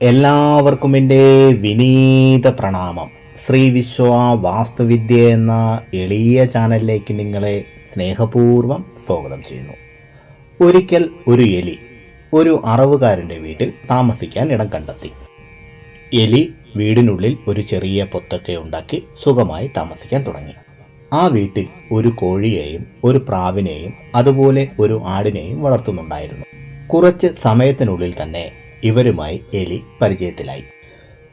എല്ലാവർക്കും എന്റെ വിനീത പ്രണാമം. ശ്രീ വിശ്വ വാസ്തുവിദ്യ എന്ന എളിയ ചാനലിലേക്ക് നിങ്ങളെ സ്നേഹപൂർവം സ്വാഗതം ചെയ്യുന്നു. ഒരിക്കൽ ഒരു എലി ഒരു അറവുകാരന്റെ വീട്ടിൽ താമസിക്കാൻ ഇടം കണ്ടെത്തി. എലി വീടിനുള്ളിൽ ഒരു ചെറിയ പൊത്തൊക്കെ ഉണ്ടാക്കി സുഖമായി താമസിക്കാൻ തുടങ്ങി. ആ വീട്ടിൽ ഒരു കോഴിയെയും ഒരു പ്രാവിനെയും അതുപോലെ ഒരു ആടിനെയും വളർത്തുന്നുണ്ടായിരുന്നു. കുറച്ച് സമയത്തിനുള്ളിൽ തന്നെ ഇവരുമായി എലി പരിചയത്തിലായി.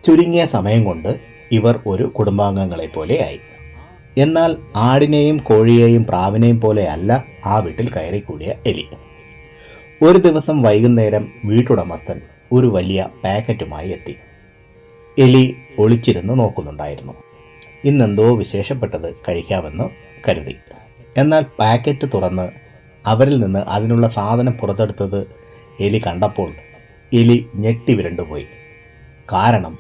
ചുരുങ്ങിയ സമയം കൊണ്ട് ഇവർ ഒരു കുടുംബാംഗങ്ങളെ പോലെയായി എന്നാൽ ആടിനെയും കോഴിയെയും പ്രാവിനെയും പോലെയല്ല ആ വീട്ടിൽ കയറിക്കൂടിയ എലി. ഒരു ദിവസം വൈകുന്നേരം വീട്ടുടമസ്ഥൻ ഒരു വലിയ പാക്കറ്റുമായി എത്തി. എലി ഒളിച്ചിരുന്ന് നോക്കുന്നുണ്ടായിരുന്നു. ഇന്നെന്തോ വിശേഷപ്പെട്ടത് കഴിക്കാമെന്ന് കരുതി. എന്നാൽ പാക്കറ്റ് തുറന്ന് അവരിൽ നിന്ന് അതിനുള്ള സാധനം പുറത്തെടുത്തത് എലി കണ്ടപ്പോൾ എലി ഞെട്ടി വിരണ്ടുപോയി. കാരണം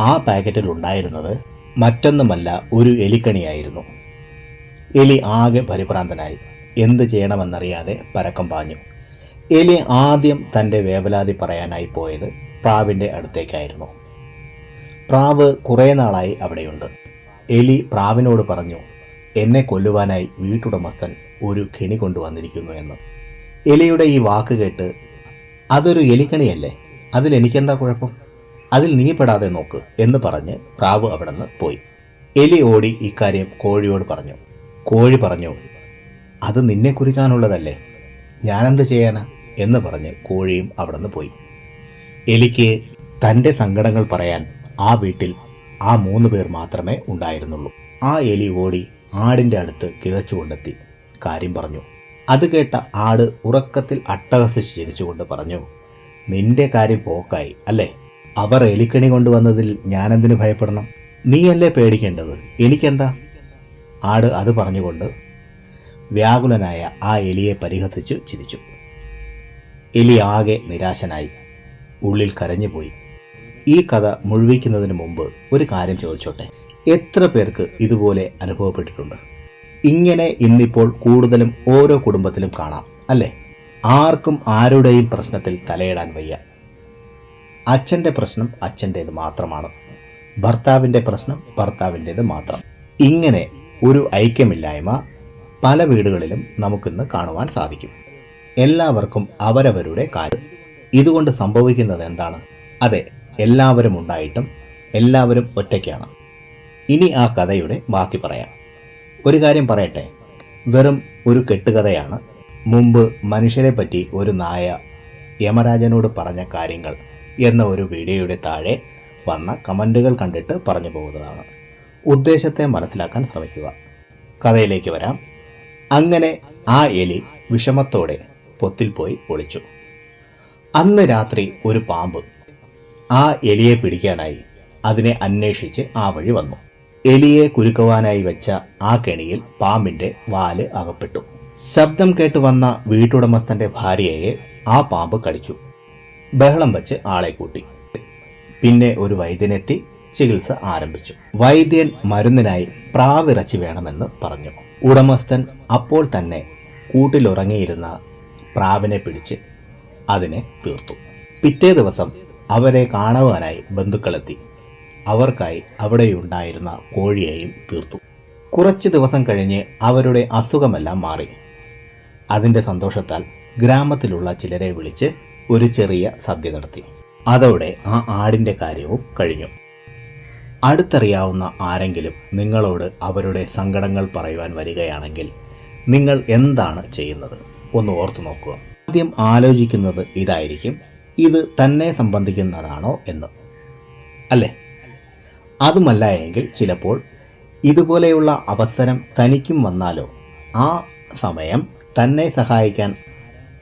ആ പാക്കറ്റിൽ ഉണ്ടായിരുന്നത് മറ്റൊന്നുമല്ല ഒരു എലിക്കണിയായിരുന്നു. എലി ആകെ പരിഭ്രാന്തനായി. എന്ത് ചെയ്യണമെന്നറിയാതെ പരക്കം പാഞ്ഞു. എലി ആദ്യം തന്റെ വേവലാതി പറയാനായി പോയത് പ്രാവിന്റെ അടുത്തേക്കായിരുന്നു. പ്രാവ് കുറേ നാളായി അവിടെയുണ്ട്. എലി പ്രാവിനോട് പറഞ്ഞു എന്നെ കൊല്ലുവാനായി വീട്ടുടമസ്ഥൻ ഒരു കെണി കൊണ്ടുവന്നിരിക്കുന്നു എന്ന്. എലിയുടെ ഈ വാക്ക് കേട്ട് അതൊരു എലിക്കണിയല്ലേ? അതിലെനിക്കെന്താ കുഴപ്പം? അതിൽ നീ പെടാതെ നോക്ക് എന്ന് പറഞ്ഞ് പ്രാവ് അവിടെ നിന്ന് പോയി. എലി ഓടി ഇക്കാര്യം കോഴിയോട് പറഞ്ഞു. കോഴി പറഞ്ഞു അത് നിന്നെ കുറിക്കാനുള്ളതല്ലേ? ഞാനെന്ത് ചെയ്യാനാ? എന്ന് പറഞ്ഞ് കോഴിയും അവിടെ നിന്ന് പോയി. എലിക്ക് തന്റെ സങ്കടങ്ങൾ പറയാൻ ആ വീട്ടിൽ ആ മൂന്ന് പേർ മാത്രമേ ഉണ്ടായിരുന്നുള്ളൂ. ആ എലി ഓടി ആടിന്റെ അടുത്ത് കിതച്ചുകൊണ്ടെത്തി. കാര്യം പറഞ്ഞു അത് കേട്ട ആട് ഉറക്കത്തിൽ അട്ടഹസിച്ച് ചിരിച്ചുകൊണ്ട് പറഞ്ഞു നിന്റെ കാര്യം പോക്കായി അല്ലേ? അവർ എലിക്കണി കൊണ്ടുവന്നതിൽ ഞാനെന്തിനു ഭയപ്പെടണം? നീയല്ലേ പേടിക്കേണ്ടത്? എനിക്കെന്താ? ആട് അത് പറഞ്ഞുകൊണ്ട് വ്യാകുലനായ ആ എലിയെ പരിഹസിച്ചു ചിരിച്ചു. എലി ആകെ നിരാശനായി ഉള്ളിൽ കരഞ്ഞുപോയി. ഈ കഥ മുഴുവിക്കുന്നതിന് മുമ്പ് ഒരു കാര്യം ചോദിച്ചോട്ടെ? എത്ര പേർക്ക് ഇതുപോലെ അനുഭവപ്പെട്ടിട്ടുണ്ട്? ഇങ്ങനെ ഇന്നിപ്പോൾ കൂടുതലും ഓരോ കുടുംബത്തിലും കാണാം അല്ലേ? ആർക്കും ആരുടെയും പ്രശ്നത്തിൽ തലയിടാൻ വയ്യ. അച്ഛന്റെ പ്രശ്നം അച്ഛന്റേത് മാത്രമാണ്. ഭർത്താവിന്റെ പ്രശ്നം ഭർത്താവിന്റേത് മാത്രം. ഇങ്ങനെ ഒരു ഐക്യമില്ലായ്മ പല വീടുകളിലും നമുക്കിന്ന് കാണുവാൻ സാധിക്കും. എല്ലാവർക്കും അവരവരുടെ കാര്യം. ഇതുകൊണ്ട് സംഭവിക്കുന്നത് എന്താണ്? അതെ എല്ലാവരും ഉണ്ടായിട്ടും എല്ലാവരും ഒറ്റയ്ക്കാണ്. ഇനി ആ കഥയുടെ ബാക്കി പറയാം. ഒരു കാര്യം പറയട്ടെ. വെറും ഒരു കെട്ടുകഥയാണ്. മുമ്പ് മനുഷ്യരെ പറ്റി ഒരു നായ യമരാജനോട് പറഞ്ഞ കാര്യങ്ങൾ എന്ന ഒരു വീഡിയോയുടെ താഴെ വന്ന കമന്റുകൾ കണ്ടിട്ട് പറഞ്ഞു പോകുന്നതാണ്. ഉദ്ദേശത്തെ മനസ്സിലാക്കാൻ ശ്രമിക്കുക. കഥയിലേക്ക് വരാം. അങ്ങനെ ആ എലി വിഷമത്തോടെ പൊത്തിൽ പോയി ഒളിച്ചു. അന്ന് രാത്രി ഒരു പാമ്പ് ആ എലിയെ പിടിക്കാനായി അതിനെ അന്വേഷിച്ച് ആ വഴി വന്നു. എലിയെ കുരുക്കുവാനായി വെച്ച ആ കെണിയിൽ പാമ്പിന്റെ വാൽ അകപ്പെട്ടു. ശബ്ദം കേട്ട് വന്ന വീട്ടുടമസ്ഥന്റെ ഭാര്യയെ ആ പാമ്പ് കടിച്ചു. ബഹളം വെച്ച് ആളെ കൂട്ടി. പിന്നെ ഒരു വൈദ്യനെത്തി ചികിത്സ ആരംഭിച്ചു. വൈദ്യൻ മരുന്നിനായി പ്രാവിറച്ചി വേണമെന്ന് പറഞ്ഞു. ഉടമസ്ഥൻ അപ്പോൾ തന്നെ കൂട്ടിലുറങ്ങിയിരുന്ന പ്രാവിനെ പിടിച്ച് അതിനെ തീർത്തു. പിറ്റേ ദിവസം അവരെ കാണുവാനായി ബന്ധുക്കളെത്തി. അവർക്കായി അവിടെയുണ്ടായിരുന്ന കോഴിയെയും തീർത്തു. കുറച്ച് ദിവസം കഴിഞ്ഞ് അവരുടെ അസുഖമെല്ലാം മാറി. അതിന്റെ സന്തോഷത്താൽ ഗ്രാമത്തിലുള്ള ചിലരെ വിളിച്ച് ഒരു ചെറിയ സദ്യ നടത്തി. അതോടെ ആ ആടിന്റെ കാര്യവും കഴിഞ്ഞു. അടുത്തറിയാവുന്ന ആരെങ്കിലും നിങ്ങളോട് അവരുടെ സങ്കടങ്ങൾ പറയുവാൻ വരികയാണെങ്കിൽ നിങ്ങൾ എന്താണ് ചെയ്യുന്നത്? ഒന്ന് ഓർത്തു നോക്കുക. ആദ്യം ആലോചിക്കുന്നത് ഇതായിരിക്കും. ഇത് തന്നെ സംബന്ധിക്കുന്നതാണോ എന്ന്. അല്ലേ? അതുമല്ല എങ്കിൽ ചിലപ്പോൾ ഇതുപോലെയുള്ള അവസരം തനിക്കും വന്നാലോ? ആ സമയം തന്നെ സഹായിക്കാൻ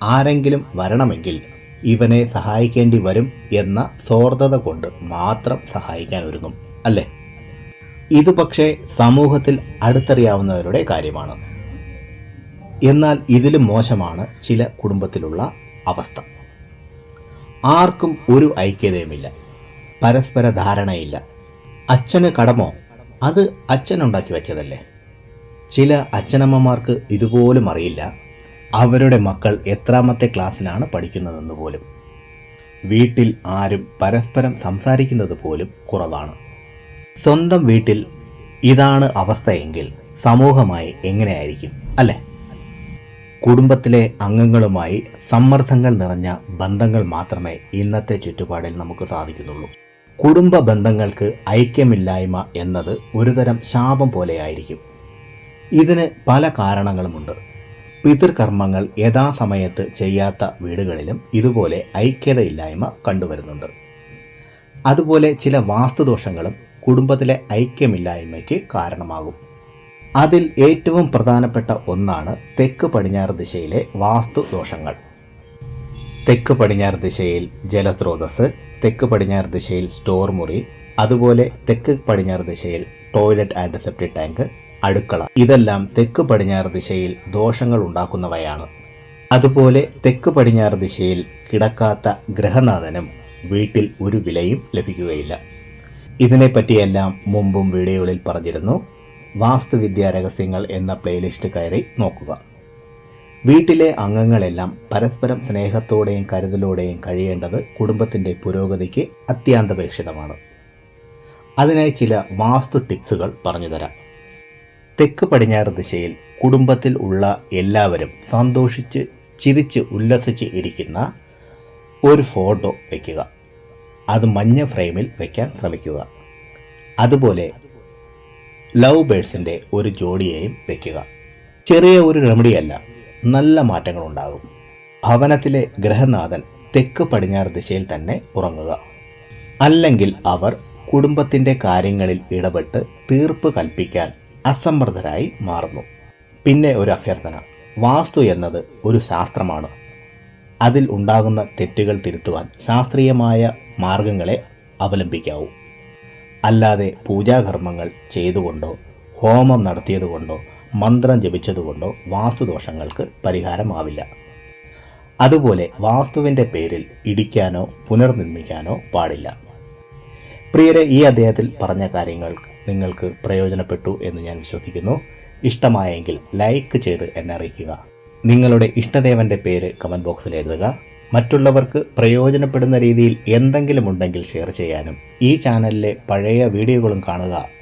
ആരെങ്കിലും വരണമെങ്കിൽ ഇവനെ സഹായിക്കേണ്ടി വരും എന്ന സ്വാർത്ഥത കൊണ്ട് മാത്രം സഹായിക്കാൻ ഒരുങ്ങും അല്ലേ? ഇത് പക്ഷേ സമൂഹത്തിൽ അടുത്തറിയാവുന്നവരുടെ കാര്യമാണ്. എന്നാൽ ഇതിലും മോശമാണ് ചില കുടുംബത്തിലുള്ള അവസ്ഥ. ആർക്കും ഒരു ഐക്യതയുമില്ല. പരസ്പര ധാരണയില്ല. അച്ഛന് കടമോ? അത് അച്ഛനുണ്ടാക്കി വെച്ചതല്ലേ. ചില അച്ഛനമ്മമാർക്ക് ഇതുപോലും അറിയില്ല. അവരുടെ മക്കൾ എത്രാമത്തെ ക്ലാസ്സിലാണ് പഠിക്കുന്നതെന്ന് പോലും. വീട്ടിൽ ആരും പരസ്പരം സംസാരിക്കുന്നത് പോലും കുറവാണ്. സ്വന്തം വീട്ടിൽ ഇതാണ് അവസ്ഥയെങ്കിൽ സമൂഹമായി എങ്ങനെയായിരിക്കും അല്ലേ? കുടുംബത്തിലെ അംഗങ്ങളുമായി സമ്മർദ്ദങ്ങൾ നിറഞ്ഞ ബന്ധങ്ങൾ മാത്രമേ ഇന്നത്തെ ചുറ്റുപാടിൽ നമുക്ക് സാധിക്കുന്നുള്ളൂ. കുടുംബ ബന്ധങ്ങൾക്ക് ഐക്യമില്ലായ്മ എന്നത് ഒരുതരം ശാപം പോലെയായിരിക്കും. ഇതിന് പല കാരണങ്ങളുമുണ്ട്. പിതൃകർമ്മങ്ങൾ യഥാസമയത്ത് ചെയ്യാത്ത വീടുകളിലും ഇതുപോലെ ഐക്യതയില്ലായ്മ കണ്ടുവരുന്നുണ്ട്. അതുപോലെ ചില വാസ്തുദോഷങ്ങളും കുടുംബത്തിലെ ഐക്യമില്ലായ്മയ്ക്ക് കാരണമാകും. അതിൽ ഏറ്റവും പ്രധാനപ്പെട്ട ഒന്നാണ് തെക്ക് പടിഞ്ഞാറ് ദിശയിലെ വാസ്തുദോഷങ്ങൾ. തെക്ക് പടിഞ്ഞാറ് ദിശയിൽ ജലസ്രോതസ് തെക്ക് പടിഞ്ഞാറ് ദിശയിൽ സ്റ്റോർ മുറി അതുപോലെ തെക്ക് പടിഞ്ഞാറ് ദിശയിൽ ടോയ്ലറ്റ് ആൻഡ് സെപ്റ്റിക് ടാങ്ക് അടുക്കള. ഇതെല്ലാം തെക്ക് പടിഞ്ഞാറ് ദിശയിൽ ദോഷങ്ങൾ ഉണ്ടാക്കുന്നവയാണ്. അതുപോലെ തെക്ക് പടിഞ്ഞാറ് ദിശയിൽ കിടക്കാത്ത ഗ്രഹനാഥനും വീട്ടിൽ ഒരു വിലയും ലഭിക്കുകയില്ല. ഇതിനെപ്പറ്റിയെല്ലാം മുമ്പും വീഡിയോകളിൽ പറഞ്ഞിരുന്നു. വാസ്തുവിദ്യാ രഹസ്യങ്ങൾ എന്ന പ്ലേലിസ്റ്റ് കയറി നോക്കുക. വീട്ടിലെ അംഗങ്ങളെല്ലാം പരസ്പരം സ്നേഹത്തോടെയും കരുതലോടെയും കഴിയേണ്ടത് കുടുംബത്തിന്റെ പുരോഗതിക്ക് അത്യാന്തപേക്ഷിതമാണ്. അതിനായി ചില വാസ്തു ടിപ്സുകൾ പറഞ്ഞുതരാം തെക്ക് പടിഞ്ഞാറ് ദിശയിൽ കുടുംബത്തിൽ ഉള്ള എല്ലാവരും സന്തോഷിച്ച് ചിരിച്ച് ഉല്ലസിച്ച് ഇരിക്കുന്ന ഒരു ഫോട്ടോ വയ്ക്കുക അത് മഞ്ഞ ഫ്രെയിമിൽ വയ്ക്കാൻ ശ്രമിക്കുക. അതുപോലെ ലവ് ബേഡ്സിന്റെ ഒരു ജോഡിയെയും വയ്ക്കുക ചെറിയ ഒരു റെമഡിയല്ല നല്ല മാറ്റങ്ങളുണ്ടാകും. ഭവനത്തിലെ ഗ്രഹനാഥൻ തെക്ക് പടിഞ്ഞാറ് ദിശയിൽ തന്നെ ഉറങ്ങുക. അല്ലെങ്കിൽ അവർ കുടുംബത്തിന്റെ കാര്യങ്ങളിൽ ഇടപെട്ട് തീർപ്പ് കൽപ്പിക്കാൻ അസമർത്ഥരായി മാറുന്നു. പിന്നെ ഒരു അഭ്യർത്ഥന. വാസ്തു എന്നത് ഒരു ശാസ്ത്രമാണ്. അതിൽ ഉണ്ടാകുന്ന തെറ്റുകൾ തിരുത്തുവാൻ ശാസ്ത്രീയമായ മാർഗങ്ങളെ അവലംബിക്കാവൂ. അല്ലാതെ പൂജാകർമ്മങ്ങൾ ചെയ്തുകൊണ്ടോ ഹോമം നടത്തിയതുകൊണ്ടോ മന്ത്രം ജപിച്ചതുകൊണ്ടോ വാസ്തുദോഷങ്ങൾക്ക് പരിഹാരമാവില്ല. അതുപോലെ വാസ്തുവിന്റെ പേരിൽ ഇടിക്കാനോ പുനർനിർമ്മിക്കാനോ പാടില്ല. പ്രിയരെ ഈ അദ്ദേഹത്തിൽ പറഞ്ഞ കാര്യങ്ങൾ നിങ്ങൾക്ക് പ്രയോജനപ്പെട്ടു എന്ന് ഞാൻ വിശ്വസിക്കുന്നു. ഇഷ്ടമായെങ്കിൽ ലൈക്ക് ചെയ്ത് എന്നെ അറിയിക്കുക. നിങ്ങളുടെ ഇഷ്ടദേവന്റെ പേര് കമന്റ് ബോക്സിൽ എഴുതുക. മറ്റുള്ളവർക്ക് പ്രയോജനപ്പെടുന്ന രീതിയിൽ എന്തെങ്കിലും ഉണ്ടെങ്കിൽ ഷെയർ ചെയ്യാനും ഈ ചാനലിലെ പഴയ വീഡിയോകളും കാണുക.